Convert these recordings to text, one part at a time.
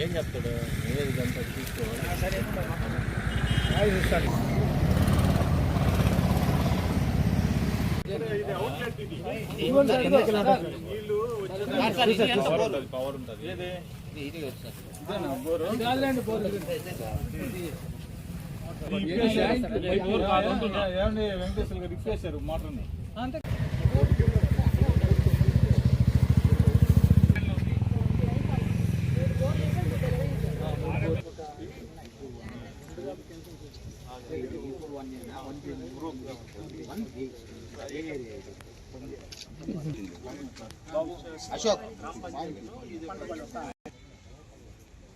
ఏం చెప్తాడు? నేనే ఇదంతా తీసుకోవాలి పవర్ ఉంటుంది ఏది వెంకటేశ్వర గారు ఇప్పేశారు మోటార్ని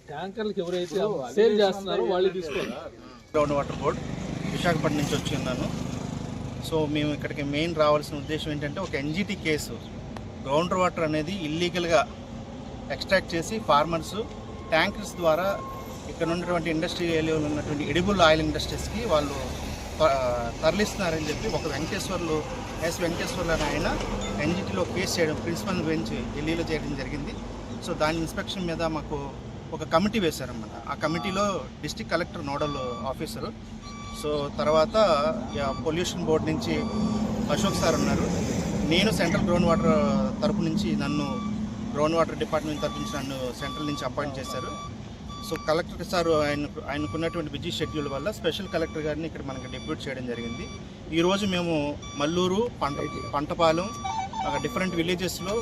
ట్యాంకర్లకు ఎవరైతే సేల్ చేస్తున్నారో వాళ్ళు తీసుకోవాలి గ్రౌండ్ వాటర్ బోర్డ్ విశాఖపట్నం నుంచి వచ్చి ఉన్నాను. సో మేము ఇక్కడికి మెయిన్ రావాల్సిన ఉద్దేశం ఏంటంటే ఒక ఎన్జిటి కేసు గ్రౌండ్ వాటర్ అనేది ఇల్లీగల్గా ఎక్స్ట్రాక్ట్ చేసి ఫార్మర్స్ ట్యాంకర్స్ ద్వారా ఇక్కడ ఉన్నటువంటి ఇండస్ట్రీ ఏరియాలో ఉన్నటువంటి ఎడిబుల్ ఆయిల్ ఇండస్ట్రీస్కి వాళ్ళు తరలిస్తున్నారని చెప్పి ఒక వెంకటేశ్వర్లు ఎస్ వెంకటేశ్వర్లు అని ఆయన ఎన్జిటీలో కేసు చేయడం ప్రిన్సిపల్ బెంచ్ ఢిల్లీలో చేయడం జరిగింది. సో దాని ఇన్స్పెక్షన్ మీద మాకు ఒక కమిటీ వేశారనమాట ఆ కమిటీలో district collector nodal officer. So తర్వాత పొల్యూషన్ బోర్డు నుంచి అశోక్ సార్ ఉన్నారు. నేను సెంట్రల్ గ్రౌండ్ వాటర్ తరపు నుంచి నన్ను గ్రౌండ్ వాటర్ డిపార్ట్మెంట్ తరపు నుంచి నన్ను సెంట్రల్ నుంచి అపాయింట్ చేశారు. సో కలెక్టర్ సార్ ఆయన ఆయనకున్నటువంటి బిజీ షెడ్యూల్ వల్ల స్పెషల్ కలెక్టర్ గారిని ఇక్కడ మనకి డిప్యూట్ చేయడం జరిగింది. ఈరోజు మేము మల్లూరు పంట పంటపాలెం డిఫరెంట్ విలేజెస్లో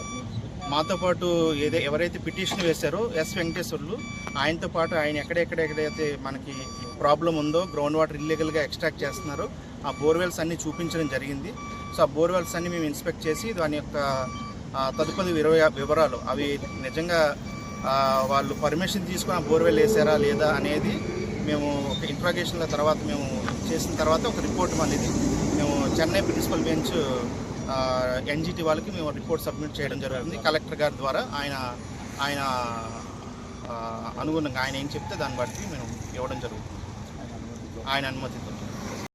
మాతో పాటు ఏదే ఎవరైతే పిటిషన్ వేశారో ఎస్ వెంకటేశ్వర్లు ఆయనతో పాటు ఆయన ఎక్కడెక్కడెక్కడైతే మనకి ప్రాబ్లం ఉందో గ్రౌండ్ వాటర్ ఇల్లీగల్గా ఎక్స్ట్రాక్ట్ చేస్తున్నారో ఆ బోర్వెల్స్ అన్నీ చూపించడం జరిగింది. సో ఆ బోర్వెల్స్ అన్ని మేము ఇన్స్పెక్ట్ చేసి దాని యొక్క తదుపరి వివరాలు అవి నిజంగా వాళ్ళు పర్మిషన్ తీసుకుని ఆ బోర్వెల్ వేసారా లేదా అనేది మేము ఒక ఇంట్రాగేషన్ల తర్వాత మేము చేసిన తర్వాత ఒక రిపోర్ట్ అనేది మేము చెన్నై ప్రిన్సిపల్ బెంచ్ ఎన్జిటి వాళ్ళకి మేము రిపోర్ట్ సబ్మిట్ చేయడం జరుగుతుంది. కలెక్టర్ గారి ద్వారా ఆయన ఆయన అనుగుణంగా ఆయన ఏం చెప్తే దాన్ని బట్టి మేము ఇవ్వడం జరుగుతుంది. ఆయన అనుమతితో.